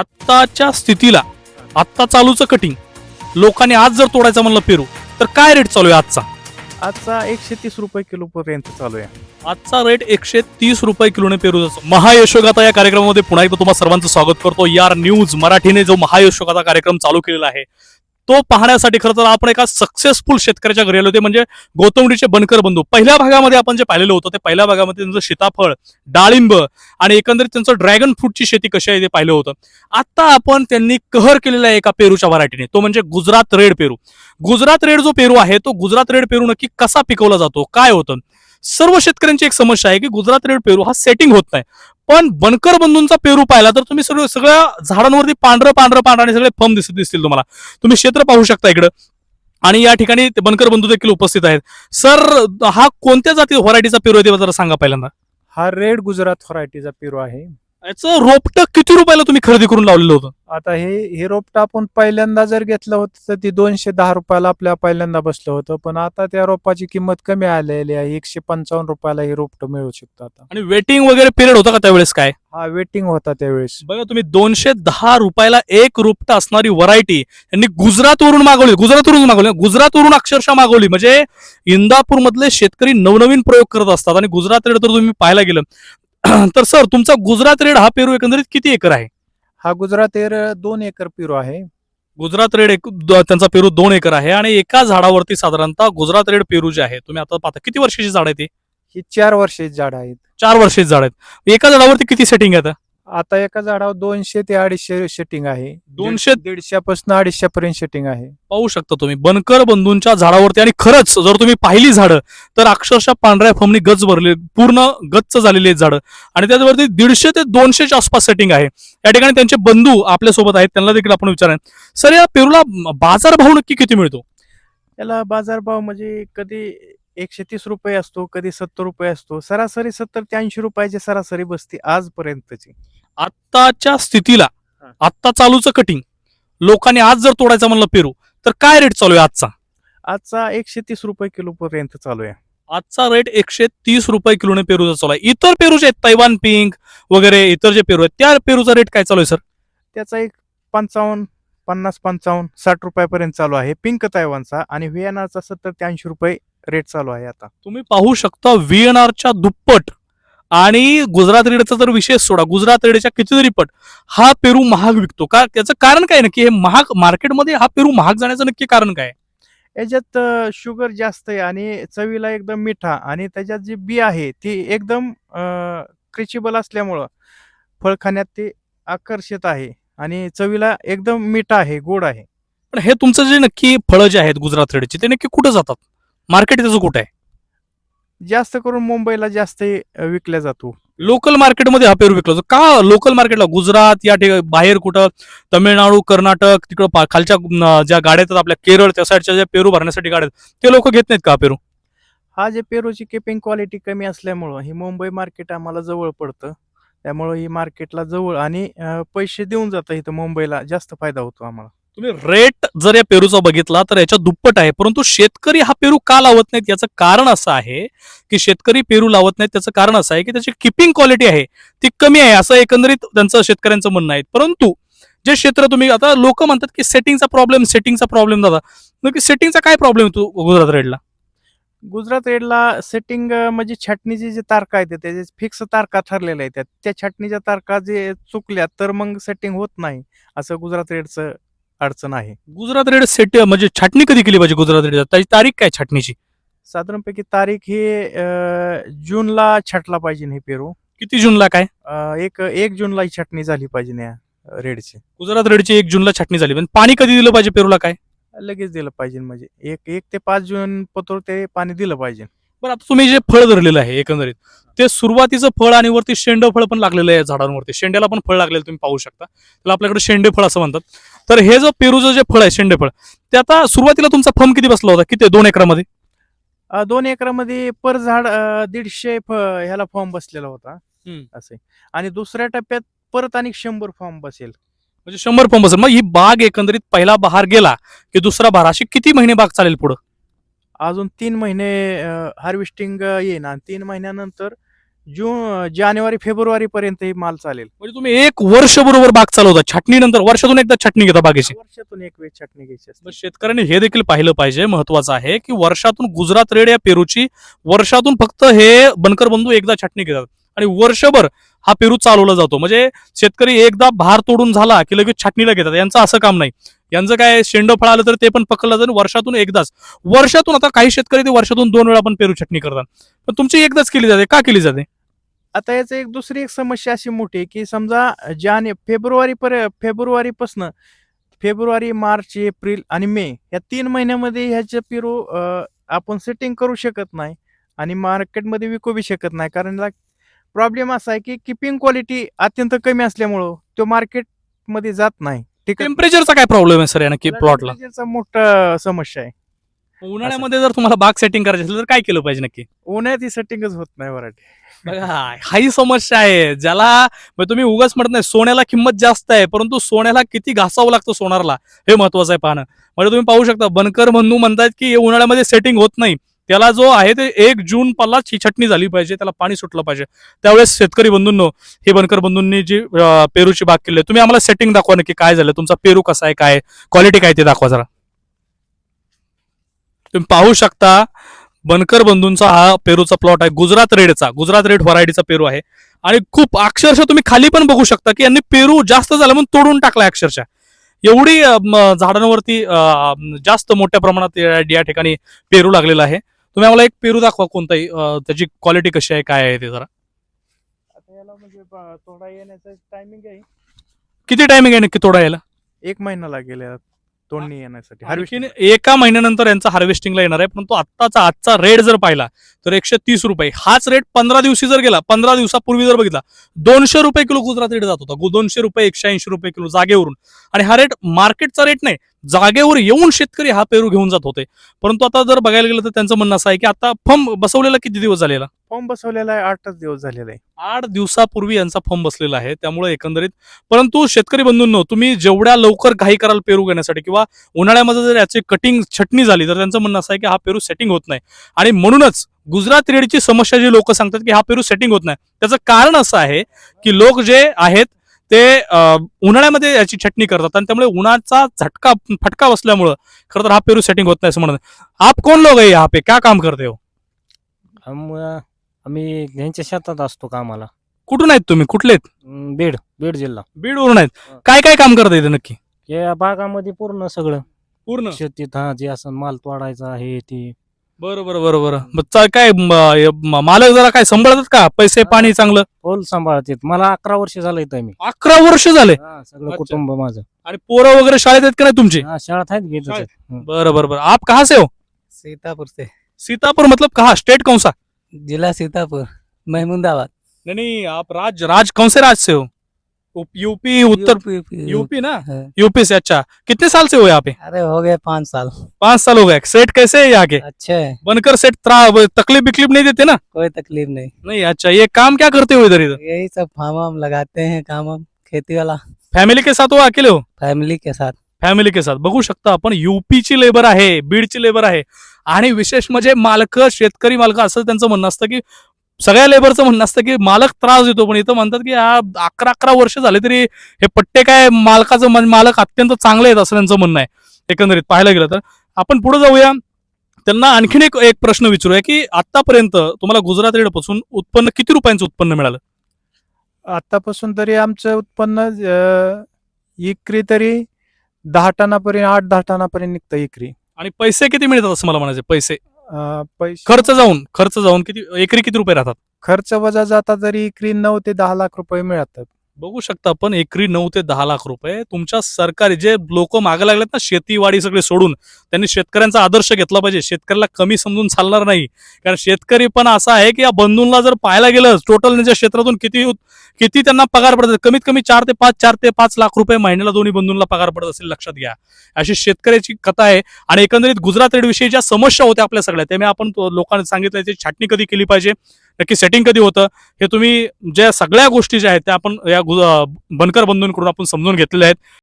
आत्ताच्या स्थितीला आत्ता चालूचं कटिंग लोकांनी आज जर तोडायचं म्हणलं पेरू तर काय रेट चालू आहे आजचा? आजचा एकशे तीस रुपये किलो पर्यंत चालू आहे. आजचा रेट एकशे तीस रुपये किलोने पेरू जातो महायशोगाथा या कार्यक्रमामध्ये पुन्हा एकदा तुम्हाला सर्वांचं स्वागत करतो. यार न्यूज मराठीने जो महायशोगाथा कार्यक्रम चालू केलेला आहे तो पाहण्यासाठी खरं तर आपण एका सक्सेसफुल शेतकऱ्याच्या घरी आलो होते. म्हणजे गोतवडीचे बनकर बंधू. पहिल्या भागामध्ये आपण जे पाहिलेलं होतं ते पहिल्या भागामध्ये त्यांचं सीताफळ डाळिंब आणि एकंदरीत त्यांचं ड्रॅगन फ्रूटची शेती कशी आहे ते पाहिलं होतं. आता आपण त्यांनी कहर केलेला आहे एका पेरूच्या व्हरायटीने. तो म्हणजे गुजरात रेड पेरू. गुजरात रेड जो पेरू आहे तो गुजरात रेड पेरू नक्की कसा पिकवला जातो काय होतं? सर्व शेतकऱ्यांची एक समस्या आहे की गुजरात रेड पेरू हा सेटिंग होत नाही. पण बनकर बंधूंचा पेरू पाहिला तर तुम्ही सगळं सगळ्या झाडांवरती पांढरं पांढरं पांढरं आणि सगळे फम दिसत दिसतील तुम्हाला. तुम्ही क्षेत्र पाहू शकता इकडं. आणि या ठिकाणी बनकर बंधू देखील उपस्थित आहेत. सर हा कोणत्या जाती व्हरायटीचा पेरू आहे ते जरा सांगा पहिल्यांदा. हा रेड गुजरात व्हरायटीचा पेरू आहे. याचं रोपटं किती रुपयाला तुम्ही खरेदी करून लावलेलं होतं? आता हे हे रोपट आपण पहिल्यांदा जर घेतलं होतं तर ती दोनशे दहा रुपयाला आपल्या पहिल्यांदा बसलं होतं. पण आता त्या रोपाची किंमत कमी आलेली आहे. एकशे पंचावन्न रुपयाला हे रोपट मिळू शकतं आता. आणि वेटिंग वगैरे पिरियड होता का त्यावेळेस काय? हा वेटिंग होता त्यावेळेस. बघा तुम्ही दोनशे दहा रुपयाला एक रुपटा असणारी व्हरायटी यांनी गुजरातवरून मागवली. गुजरातवरून मागवली गुजरातवरून अक्षरशः मागवली. म्हणजे इंदापूर मधले शेतकरी नवनवीन प्रयोग करत असतात. आणि गुजरात रेड तर तुम्ही पाहायला गेलं. तर सर तुमचा गुजरात रेड हा पेरू एकंदरीत किती एकर आहे? हा गुजरात एअर दोन एकर पेरू आहे. गुजरात रेड एक द- त्यांचा पेरू दोन एकर आहे आणि एका झाडावरती साधारणतः गुजरात रेड पेरू जे आहे तुम्ही आता पाहता किती वर्षाची झाड आहे ती? ही चार वर्षाची झाड आहेत. चार वर्षाची झाड आहेत. एका झाडावरती किती सेटिंग आहे आता? एका झाडावर दोनशे ते अडीचशे सेटिंग आहे. दोनशे- दीडशेपासून अडीचशे पर्यंत सेटिंग आहे. पाहू शकता तुम्ही. बनकर बंधूंच्या झाडावरती आणि खरंच जर तुम्ही पाहिली झाडं तर अक्षरशः पांढऱ्या फमनी गच भरले पूर्ण गच्च झालेली आहेत झाडं. आणि त्याच्यावरती दीडशे ते दोनशेच्या आसपास सेटिंग आहे. या ठिकाणी त्यांचे बंधू आपल्यासोबत आहेत त्यांना देखील आपण विचारा सर या पेरूला बाजारभाव नक्की किती मिळतो? त्याला बाजारभाव म्हणजे कधी एकशे तीस रुपये असतो कधी सत्तर रुपये असतो सरासरी सत्तर ते ऐंशी रुपयाची सरासरी बसते आजपर्यंतची. आत्ताच्या स्थितीला. आत्ता चालूचं कटिंग लोकांनी आज जर तोडायचं म्हणलं पेरू तर काय रेट चालू आहे आजचा? आजचा एकशे तीस रुपये किलो पर्यंत चालू आहे. आजचा रेट एकशे तीस रुपये किलोने पेरूचा चालू आहे. इतर पेरूचे आहेत तैवान पिंक वगैरे इतर जे पेरू आहेत त्या पेरूचा रेट काय चालू आहे सर त्याचा एक पंचावन्न पन्नास पंचावन्न साठ रुपयापर्यंत चालू आहे. पिंक तायवानचा आणि व्हिएनाचा सत्तर ते ऐंशी रुपये रेट चालू आहे आता. तुम्ही पाहू शकता व्हीएनआरच्या दुप्पट आणि गुजरात रेडचा तर विशेष सोडा गुजरात रेडच्या कितीतरी पट हा पेरू महाग विकतो. का त्याचं कारण काय नक्की? हे महाग मार्केटमध्ये हा पेरू महाग जाण्याचं नक्की कारण काय? याच्यात शुगर जास्त आहे आणि चवीला एकदम मिठा आणि त्याच्यात जी बी आहे ती एकदम क्रिचिबल असल्यामुळं फळ खाण्यात ते आकर्षित आहे आणि चवीला एकदम मिठा आहे गोड आहे. पण हे तुमचं जे नक्की फळं जे आहेत गुजरात रेडची ते नक्की कुठं जातात? मार्केट त्याचं कुठं आहे? जास्त करून मुंबईला जास्त अ, विकल्या जातो. लोकल मार्केटमध्ये हा पेरू विकला जातो. का लोकल मार्केटला गुजरात या ठिकाणी बाहेर कुठं? तमिळनाडू कर्नाटक तिकडं पा- खालच्या अं, ज्या गाड्या आहेत आपल्या केरळ त्या साईडच्या ज्या पेरू भरण्यासाठी गाड्या आहेत, ते लोक घेत नाहीत का हा पेरू? हा जे पेरूची किपिंग क्वालिटी कमी असल्यामुळं ही मुंबई मार्केट आम्हाला जवळ पडतं. त्यामुळं ही मार्केटला जवळ आणि अ, पैसे देऊन जातं इथं मुंबईला. जास्त फायदा होतो आम्हाला. तुम्ही रेट जर या पेरूचा बघितला तर याच्या दुप्पट आहे परंतु शेतकरी हा पेरू का लावत नाहीत याचं कारण असं आहे की शेतकरी पेरू लावत नाहीत त्याचं कारण असं आहे की त्याची किपिंग क्वालिटी आहे ती कमी आहे असं एकंदरीत त्यांचं शेतकऱ्यांचं म्हणणं आहे. परंतु जे क्षेत्र तुम्ही आता लोक म्हणतात की सेटिंगचा प्रॉब्लेम सेटिंगचा प्रॉब्लेम दादा. नक्की सेटिंगचा काय प्रॉब्लेम तू गुजरात रेडला गुजरात रेडला सेटिंग म्हणजे छाटणीची जी तारखा आहेत त्याचे फिक्स तारखा ठरलेल्या आहेत त्या छाटणीच्या तारखा जे चुकल्या तर मग सेटिंग होत नाही असं गुजरात रेडचं अडचण आहे. गुजरात रेड सेट म्हणजे छाटणी कधी केली पाहिजे गुजरात रेड त्याची तारीख काय छाटणीची? साधारणपैकी तारीख ही अ, जूनला छाटला पाहिजे हे पेरू. किती जूनला काय? अ, एक एक जूनला ही छाटणी झाली पाहिजे या रेडची. गुजरात रेडची एक जूनला छाटणी झाली. पण पाणी कधी दिलं पाहिजे पेरूला काय? लगेच दिलं पाहिजे म्हणजे. एक एक ते पाच जून पतोर ते पाणी दिलं पाहिजे. बरं आता तुम्ही जे फळ धरलेलं आहे एकंदरीत ते सुरुवातीचं फळ आणि वरती शेंड फळ पण लागलेलं आहे झाडांवरती. शेंड्याला पण फळ लागलेलं तुम्ही पाहू शकता. त्याला आपल्याकडे शेंडे फळ असं म्हणतात. तर हे जो पेरूचं जे फळ आहे शेंडे फळ ते आता सुरुवातीला तुमचा फम किती बसला होता? किती दोन एकरामध्ये? अ, दोन एकरामध्ये पर झाड अ, दीडशे फ- ह्याला फॉर्म बसलेला होता. हम्म. असे. आणि दुसऱ्या टप्प्यात परत आणि शंभर फॉर्म बसेल. म्हणजे शंभर फम बसेल. मग ही बाग एकंदरीत पहिला बहार गेला की दुसरा बहार? अशी किती महिने बाग चालेल पुढं? अजून तीन महिने हार्वेस्टिंग येईन. आणि तीन महिन्यानंतर जून जानेवारी फेब्रुवारी पर्यंत ही माल चालेल. म्हणजे तुम्ही एक वर्ष बरोबर बाग चालवता छाटणी नंतर वर्षातून एकदा छाटणी घेता बागेची? वर्षातून एक वेळ छाटणी घ्यायची असते. शेतकऱ्यांनी हे देखील पाहिलं पाहिजे महत्वाचं आहे की वर्षातून गुजरात रेड या पेरूची वर्षातून फक्त हे बनकर बंधू एकदा छाटणी घेतात. आणि वर्षभर हा पेरू चालवला जातो. म्हणजे शेतकरी एकदा भार तोडून झाला की लगेच छाटणीला घेतात. यांचं असं काम नाही. यांचं काय शेंड फळ आलं तर ते पण पकडलं जातं वर्षातून एकदाच. वर्षातून आता काही शेतकरी ते वर्षातून दोन वेळा पण पेरू छटणी करतात. पण तुमची एकदाच केली जाते. का केली जाते? आता याचं एक दुसरी एक समस्या अशी मोठी आहे की समजा जाने फेब्रुवारी पर्य फेब्रुवारीपासनं फेब्रुवारी मार्च एप्रिल आणि मे या तीन महिन्यामध्ये ह्याचे पेरू आपण सेटिंग करू शकत नाही आणि मार्केटमध्ये विकू बी शकत नाही. कारण प्रॉब्लेम असा आहे की किपिंग क्वालिटी अत्यंत कमी असल्यामुळं तो मार्केटमध्ये जात नाही. ठीक आहे. टेम्परेचरचा काय प्रॉब्लेम आहे सर या नक्की प्लॉटला Temperature चा मोठा समस्या आहे. उन्हाळ्यामध्ये जर तुम्हाला बाग सेटिंग करायची असेल तर काय केलं पाहिजे नक्की? उन्हाळ्यात ही सेटिंगच होत नाही वराठी. बघा हाही समस्या आहे ज्याला म्हणजे तुम्ही उगाच म्हणत नाही सोन्याला किंमत जास्त आहे परंतु सोन्याला किती घासावं लागतं सोनारला हे महत्वाचं आहे पाहणं. म्हणजे तुम्ही पाहू शकता बनकर बंधू म्हणतात की हे उन्हाळ्यामध्ये सेटिंग होत नाही. त्याला जो आहे ते एक जून पल्ला ही छटणी झाली पाहिजे त्याला पाणी सुटलं पाहिजे. त्यावेळेस शेतकरी बंधूंनो हे बनकर बंधूंनी जी पेरूची बाग केली तुम्ही आम्हाला सेटिंग दाखवा नक्की काय झालं तुमचा पेरू कसा आहे काय क्वालिटी काय ते दाखवा जरा. तुम्ही पाहू शकता बनकर बंधूंचा हा पेरूचा प्लॉट आहे गुजरात रेडचा गुजरात रेड व्हरायटीचा पेरू आहे. आणि खूप अक्षरशः तुम्ही खाली पण बघू शकता की यांनी पेरू जास्त झाला म्हणून तोडून टाकलाय अक्षरशः. एवढी झाडांवरती जास्त मोठ्या प्रमाणात या ठिकाणी पेरू लागलेला आहे. तुम्ही आम्हाला एक पेरू दाखवा कोणताही त्याची क्वालिटी कशी आहे काय आहे ते जरा. आता याला म्हणजे ब- तोडा येण्याचं टायमिंग आहे. किती टायमिंग आहे नक्की तोडा यायला एक महिना लागेल याला तोडणी येण्यासाठी. आणखीन Harvesting. एका महिन्यानंतर यांचा हार्वेस्टिंगला येणार आहे परंतु आत्ताचा आजचा रेट जर पाहिला तर एकशे तीस रुपये. हाच रेट पंधरा दिवशी जर गेला पंधरा दिवसापूर्वी जर बघितला दोनशे रुपये किलो गुजरात रेट जात होता. दोनशे रुपये एकशे ऐंशी रुपये किलो जागेवरून. आणि हा रेट मार्केटचा रेट नाही जागेवर येऊन शेतकरी हा पेरू घेऊन जात होते. परंतु आता जर बघायला गेलं तर त्यांचं म्हणणं असं आहे की आता फर्म बसवलेला किती दिवस झालेला? फॉर्म बसवलेला आहे आठच दिवस झालेला. आहे आठ दिवसापूर्वी यांचा फॉर्म बसलेला आहे त्यामुळे एकंदरीत परंतु शेतकरी बंधूंनो तुम्ही जेवढ्या लवकर घाई कराल पेरू घेण्यासाठी किंवा उन्हाळ्यामध्ये जर याची कटिंग छटणी झाली तर त्यांचं म्हणणं असं आहे की हा पेरू सेटिंग होत नाही. आणि म्हणूनच गुजरात रेडची समस्या जी लोक सांगतात की हा पेरू सेटिंग होत नाही त्याचं कारण असं आहे की लोक जे आहेत ते उन्हाळ्यामध्ये याची छटणी करतात आणि त्यामुळे उन्हाचा झटका फटका बसल्यामुळं खरं तर हा पेरू सेटिंग होत नाही असं म्हणत आप कोण लोक आहे यहाँ पे? क्या काम करते हो? हम आम्ही यांच्या शेतात असतो कामाला. कुठून आहेत तुम्ही? कुठले आहेत? अं, बीड बीड जिल्हा. बीडवरून आहेत. काय काय काम करता येते नक्की? या बागामध्ये पूर्ण सगळं. पूर्ण? शेतीत हा जे असं माल तोडायचा आहे ते. बरं बरं बरं बरं. मग चा- काय म- हे म- मालक जरा काय सांभाळतात का? पैसे पाणी चांगलं? पोल सांभाळतात. मला अकरा वर्ष झालं इथं मी अकरा वर्ष झाले? हा, सगळं अच्छा. कुटुंब माझं. आणि पोरं वगैरे शाळेत आहेत का नाही तुमची? हा शाळेत आहेत घेत शाळेत? बरं बरं बरं. आप कहाँ से हो? सीतापुर से. सीतापुर मतलब कहा? स्टेट कौन सा? जिला सीतापुर महमूदाबाद। नहीं नहीं आप राज राज कौन से राज से हो? उप- यूपी उत्तर यूपी, यूपी, यूपी ना? हाँ। यूपी से अच्छा। कितने साल से हो यहाँ पे? अरे हो गए पाँच साल। पाँच साल हो गए। सेट कैसे है यहाँ के? अच्छे है। बनकर सेट त्रा- तकलीफ़ बिकलीफ नहीं देते ना? कोई तकलीफ़ नहीं। नहीं अच्छा ये काम क्या करते हो इधर इधर यही सब फार्म वार्म लगाते हैं काम वाम खेती वाला। फॅमिली के साथ हो अकेले हो? फैमिली के साथ। फॅमिली के साथ। बघू शकता आपण युपीची लेबर आहे बीडची लेबर आहे आणि विशेष म्हणजे मालक शेतकरी मालक असं त्यांचं म्हणणं असतं की सगळ्या लेबरचं म्हणणं असतं की मालक त्रास देतो. पण इथं म्हणतात की हा अकरा अकरा वर्ष झाले तरी हे पट्टे काय मालकाचं मालक अत्यंत चांगले आहेत असं त्यांचं म्हणणं आहे. एकंदरीत पाहायला गेलं तर. आपण पुढे जाऊया. त्यांना आणखीन एक एक प्रश्न विचारूया की आतापर्यंत तुम्हाला गुजरात रेडपासून उत्पन्न किती रुपयांचं उत्पन्न मिळालं? आतापासून तरी आमचं उत्पन्न अं, तरी दहा टनापर्यंत आठ दहा टनापर्यंत निघतं इक्री. आणि पैसे किती मिळतात असं मला म्हणायचे पैसे. अं, पैसे खर्च जाऊन खर्च जाऊन किती एकरी किती रुपये राहतात? खर्च वजा जाता तरी एकरी नऊ ते दहा लाख रुपये मिळतात. बघू शकता आपण एकरी नऊ ते दहा लाख रुपये. तुमच्या सरकारी जे लोक मागे लागलेत ना शेतीवाडी सगळे सोडून त्यांनी शेतकऱ्यांचा आदर्श घेतला पाहिजे. शेतकऱ्याला कमी समजून चालणार नाही. कारण शेतकरी पण असा आहे की या बंधूंना जर पाहायला गेलं टोटल त्यांच्या क्षेत्रातून किती किती त्यांना पगार पडतात कमीत कमी चार ते पाच चार ते पाच लाख रुपये महिन्याला दोन्ही बंधूंना पगार पडत असेल लक्षात घ्या. अशी शेतकऱ्याची कथा आहे. आणि एकंदरीत गुजरात रेडविषयी ज्या समस्या होत्या आपल्या सगळ्या त्या मी आपण लोकांना सांगितलं त्याची छाटणी कधी केली पाहिजे? नक्की सेटिंग कधी होतं हे तुम्ही ज्या सगळ्या गोष्टी ज्या आहेत त्या आपण या गु- बनकर बंधूंकडून आपण समजून घेतलेल्या आहेत.